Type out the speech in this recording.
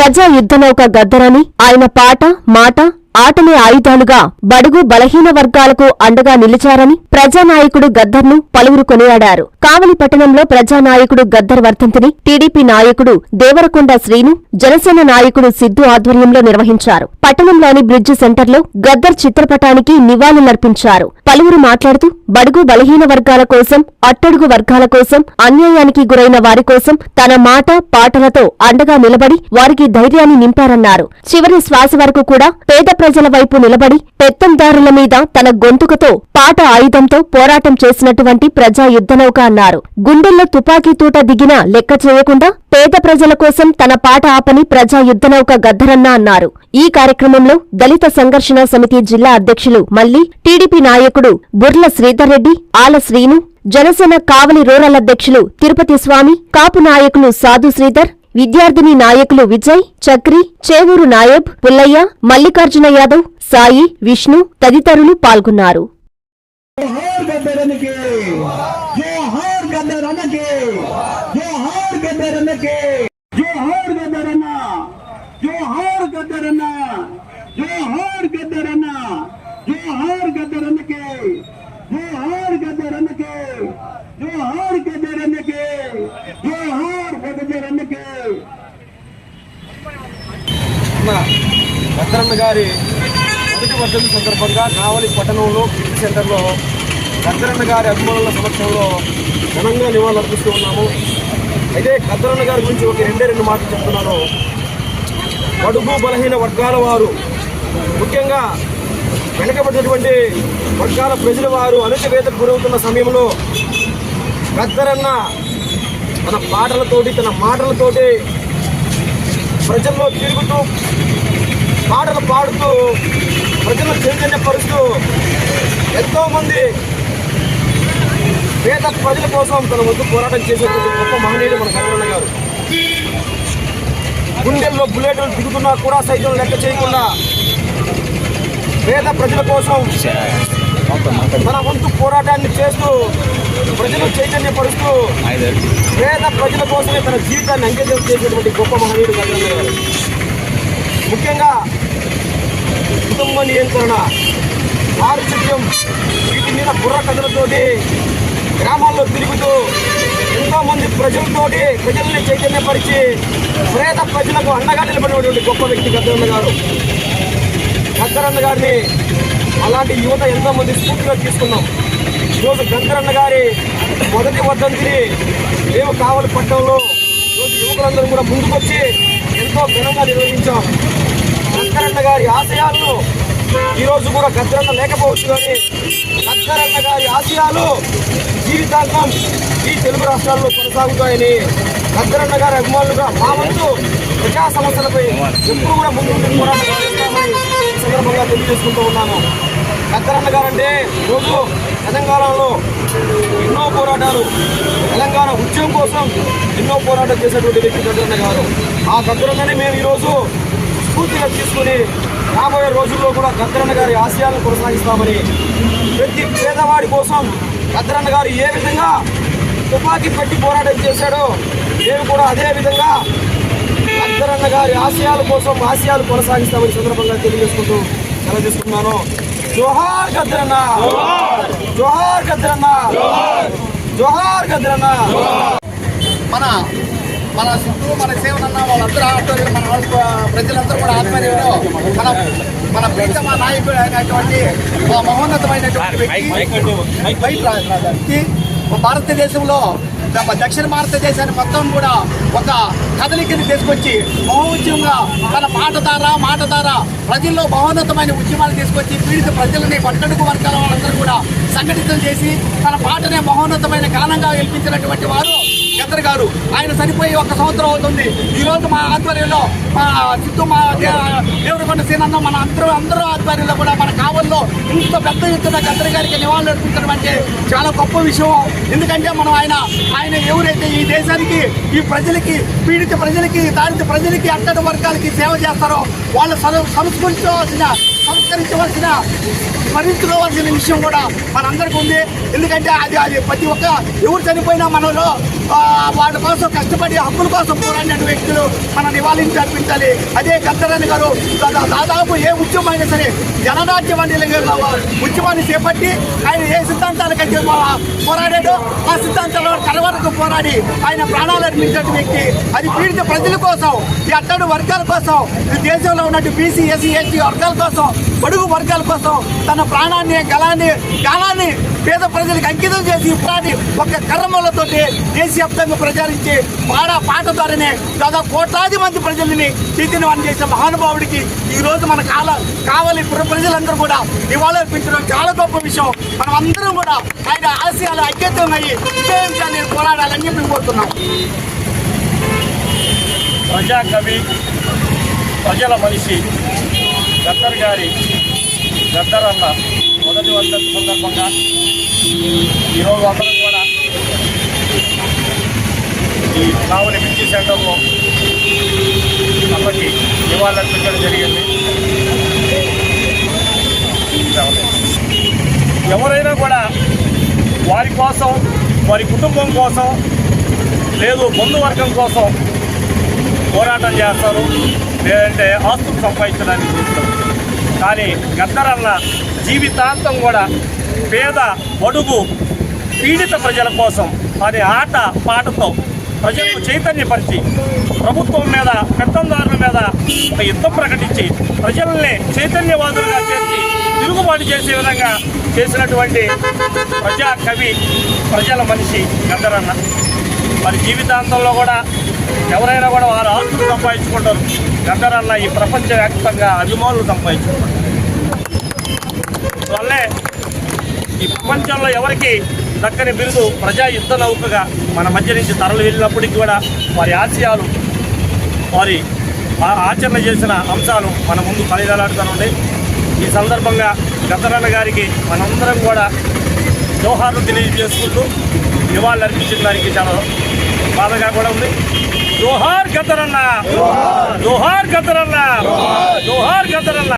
ప్రజా యుద్ధనౌక గద్దరని ఆయన పాట మాట ఆటనే ఆయుధాలుగా బడుగు బలహీన వర్గాలకు అండగా నిలిచారని ప్రజానాయకుడు గద్దర్ను పలువురు కొనియాడారు. కావలి పట్టణంలో ప్రజానాయకుడు గద్దర్ వర్ధంతిని టీడీపీ నాయకుడు దేవరకొండ శ్రీను జనసేన నాయకుడు సిద్దు ఆధ్వర్యంలో నిర్వహించారు. పట్టణంలోని బ్రిడ్జ్ సెంటర్లో గద్దర్ చిత్రపటానికి నివాళులర్పించారు. పలువురు మాట్లాడుతూ బడుగు బలహీన వర్గాల కోసం అట్టడుగు వర్గాల కోసం అన్యాయానికి గురైన వారి కోసం తన మాట పాటలతో అండగా నిలబడి వారికి ధైర్యాన్ని నింపారన్నారు. చివరి శ్వాస వరకు కూడా పేద ప్రజల వైపు నిలబడి పెత్తందారుల మీద తన గొంతుకతో పాట ఆయుధంతో పోరాటం చేసినటువంటి ప్రజా యుద్ధనౌక అన్నారు. గుండెల్లో తుపాకీ తూట దిగినా లెక్క చేయకుండా పేద ప్రజల కోసం తన పాట ఆపని ప్రజా యుద్ధనౌక గద్దరన్న అన్నారు. ఈ కార్యక్రమంలో దళిత సంఘర్షణ సమితి జిల్లా అధ్యక్షులు మల్లి టీడీపీ నాయకుడు బుర్ల శ్రీధర్ రెడ్డి ఆల శ్రీను జనసేన కావలి రూరల్ అధ్యక్షులు తిరుపతి స్వామి కాపు నాయకులు సాధు శ్రీధర్ విద్యార్థిని నాయకులు విజయ్ చక్రి చేవూరు నాయబ్ పుల్లయ్య మల్లికార్జున యాదవ్ సాయి విష్ణు తదితరులు పాల్గొన్నారు జోహార్ గద్దరన్నకి జోహార్ గద్దరన్నకి జోహార్ గద్దరన్నకి జోహార్ గద్దరన్న జోహార్ గద్దరన్న జోహార్ గద్దరన్న జోహార్ గద్దరన్నకి జోహార్ గద్దరన్నకి జోహార్ గద్దరన్నకి జోహార్ గద్దరన్నకి మన భద్రన్న గారి మొదటి వర్ధంతి సందర్భంగా కావలి పట్టణంలో కిట్ సెంటర్లో భద్రన్న గారి అభిమానుల సమక్షంలో ఘనంగా నివాళులు అర్పిస్తూ ఉన్నాము. అయితే గద్దరన్న గారి గురించి ఒక రెండే రెండు మాటలు చెప్తున్నాను. కడుగు బలహీన వర్గాల వారు ముఖ్యంగా వెనకబడినటువంటి వర్గాల ప్రజల వారు అణచివేతకు గురవుతున్న సమయంలో భద్రన్న తన పాటలతోటి తన మాటలతోటి ప్రజల్లో తిరుగుతూ పాటలు పాడుతూ ప్రజలను చైతన్యపరుస్తూ ఎంతోమంది పేద ప్రజల కోసం తన వంతు పోరాటం చేసేటువంటి గొప్ప మహనీయుడు మన కరోనా గారు. గుండెల్లో బుల్లెట్లు దిగుతున్నా కూడా సైతం లెక్క చేయకుండా పేద ప్రజల కోసం తన వంతు పోరాటాన్ని చేస్తూ ప్రజలు చైతన్యపరుస్తూ పేద ప్రజల కోసమే తన జీవితాన్ని అంకితం చేసినటువంటి గొప్ప మహనీయుడు కరోనా గారు. ముఖ్యంగా కుటుంబ నియంత్రణ పారిశుద్ధ్యం వీటి మీద బుర్ర కథలతోటి గ్రామాల్లో తిరుగుతూ ఎంతోమంది ప్రజలతోటి ప్రజల్ని చైతన్యపరిచి ప్రేత ప్రజలకు అండగా నిలబడినటువంటి గొప్ప వ్యక్తి గద్దరన్న గారు. గద్దరన్న గారిని అలాంటి యువత ఎంతో మంది స్ఫూర్తిగా తీసుకున్నాం. ఈరోజు గద్దరన్న గారి మొదటి వద్దంతిని మేము కావలి పట్టణంలో ఈరోజు యువకులందరూ కూడా ముందుకొచ్చి ఎంతో ఘనంగా నిర్వహించాం. గద్దరన్న గారి ఆశయాలను ఈరోజు కూడా గద్దరన్న లేకపోవచ్చు కానీ గద్దరన్న గారి ఆశయాలు జీవితాంతం ఈ తెలుగు రాష్ట్రాల్లో కొనసాగుతాయని గద్దరన్న గారి అభిమానులుగా మా వంతు ప్రజా సమస్యలపై ఎప్పుడు కూడా ముందు పోరాటం సందర్భంగా తెలియజేసుకుంటూ ఉన్నాను గద్దరన్న గారంటే రోజు తెలంగాణలో ఎన్నో పోరాటాలు తెలంగాణ ఉద్యమం కోసం ఎన్నో పోరాటం చేసినటువంటి వ్యక్తి గద్దరన్న గారు. ఆ గద్దరన్ననే మేము ఈరోజు స్ఫూర్తిగా తీసుకుని రాబోయే రోజుల్లో కూడా గద్దరన్న గారి ఆశయాలను కొనసాగిస్తామని ప్రతి పేదవాడి కోసం గద్దరన్న గారు ఏ విధంగా తుపాకీ పెట్టి పోరాటం చేశాడో మేము కూడా అదే విధంగా గద్దరన్న గారి ఆశయాల కోసం ఆశయాలు కొనసాగిస్తామని సందర్భంగా తెలియజేసుకుంటూ తెలియజేసుకున్నాను జోహార్ గద్దరన్న! జోహార్ గద్దరన్న! జోహార్ గద్దరన్న! మన మన చుట్టూ మన సేవనన్న వాళ్ళందరూ ఆధ్వర్యంలో మన ప్రజలందరూ కూడా ఆధ్వర్యంలో మన మన ప్రీతమ నాయకుడు అయినటువంటి ఒక మహోన్నతమైనటువంటి వ్యక్తి భారతదేశంలో దక్షిణ భారతదేశాన్ని మొత్తం కూడా ఒక కదలికని తీసుకొచ్చి మహోద్యమంగా తన మాట ద్వారా మాట ద్వారా ప్రజల్లో మహోన్నతమైన ఉద్యమాలు తీసుకొచ్చి పీడిత ప్రజలని పట్టణకు వర్గాల వాళ్ళందరూ కూడా సంఘటితం చేసి తన పాటనే మహోన్నతమైన గానంగా గెలిపించినటువంటి వారు గద్దర్ గారు ఆయన చనిపోయి ఒక సంవత్సరం అవుతుంది. ఈ రోజు మా ఆధ్వర్యంలో మా సిద్ధు మా దే- దేవరకొండ సీనన్న మన అందరూ అందరూ ఆధ్వర్యంలో కూడా మన కావల్లో ఇంత పెద్ద ఎత్తున గద్దర్ గారికి నివాళులు అర్పించడం అంటే చాలా గొప్ప విషయం. ఎందుకంటే మనం ఆయన ఆయన ఎవరైతే ఈ దేశానికి ఈ ప్రజలకి పీడిత ప్రజలకి దారిద్ర ప్రజలకి అట్టడి వర్గాలకి సేవ చేస్తారో వాళ్ళు సంస్కరించవలసిన సంస్కరించవలసిన స్మరించుకోవాల్సిన విషయం కూడా మనందరికీ ఉంది. ఎందుకంటే అది అది ప్రతి ఒక్క ఎవరు చనిపోయినా మనలో వాళ్ళ కోసం కష్టపడి హక్కుల కోసం పోరాడిన వ్యక్తులు మన నివాళిని జరిపించాలి అదే గద్దరని గారు దాదాపు ఏ ఉద్యమం అయినా సరే జననాట్యం అనే ఉద్యమాన్ని చేపట్టి ఆయన ఏ సిద్ధాంతాలకైతే పోరాడాడో ఆ సిద్ధాంతాల కలవరకు పోరాడి ఆయన ప్రాణాలు అర్పించిన వ్యక్తి. అది పీడిత ప్రజల కోసం ఈ అట్టడు వర్గాల కోసం ఈ దేశంలో ఉన్నట్టు బీసీ ఎస్సీ ఎస్టీ వర్గాల కోసం బడుగు వర్గాల కోసం తన ప్రాణాన్ని గలాన్ని గాలాన్ని పేద ప్రజలకు అంకితం చేసి ఇప్పటి ఒక కర్మలతో దేశవ్యాప్తంగా ప్రచారించి పాడ పాట ద్వారానే దాదాపు కోట్లాది మంది ప్రజల్ని చైతన్యవాన్ చేసిన మహానుభావుడికి ఈ రోజు మన కాల కావాలి ప్రజలందరూ కూడా నివాళులర్పించడం చాలా గొప్ప విషయం. మనం అందరం కూడా ఆయన ఆశయాలు ఐక్యతం అయ్యి విజయించాలని పోరాడాలని చెప్పి కోరుతున్నాం. ప్రజాకవి ప్రజల మనిషి. గద్దర్ గారి గద్దర్ అన్న మొదటి వర్ధంతి సందర్భంగా ఈరోజు అందరం కూడా ఈ కావలి మిర్చి సెంటర్లో అప్పటి నివాళులర్పించడం జరిగింది. ఎవరైనా కూడా వారి కోసం వారి కుటుంబం కోసం లేదు బంధువర్గం కోసం పోరాటం చేస్తారు లేదంటే ఆస్తులు సంపాదించడానికి చూస్తారు. కానీ గద్దరన్న జీవితాంతం కూడా పేద అడుగు పీడిత ప్రజల కోసం అనే ఆట పాటతో ప్రజలకు చైతన్యపరిచి ప్రభుత్వం మీద పెత్తందారుల మీద ఒక యుద్ధం ప్రకటించి ప్రజల్ని చైతన్యవాదులుగా చేసి తిరుగుబాటు చేసే విధంగా చేసినటువంటి ప్రజా కవి ప్రజల మనిషి గద్దరన్న. మరి జీవితాంతంలో కూడా ఎవరైనా కూడా వారు ఆస్తులు సంపాదించుకుంటారు. గద్దరన్న ఈ ప్రపంచవ్యాప్తంగా అభిమానులు సంపాదించుకుంటారు. వల్లే ఈ ప్రపంచంలో ఎవరికి దక్కని బిరుదు ప్రజా యుద్ధ నౌకగా మన మధ్య నుంచి తరలి వెళ్ళినప్పటికీ కూడా వారి ఆశయాలు వారి ఆచరణ చేసిన అంశాలు మన ముందు పనిదలాడుతూనే ఈ సందర్భంగా గద్దరన్న గారికి మనందరం కూడా జోహార్లు తెలియజేసుకుంటూ నివాళులు అర్పించిన దానికి చాలా బాధగా కూడా ఉంది. జోహార్ గద్దరన్న జోహార్ గద్దరన్న జోహార్ గద్దరన్న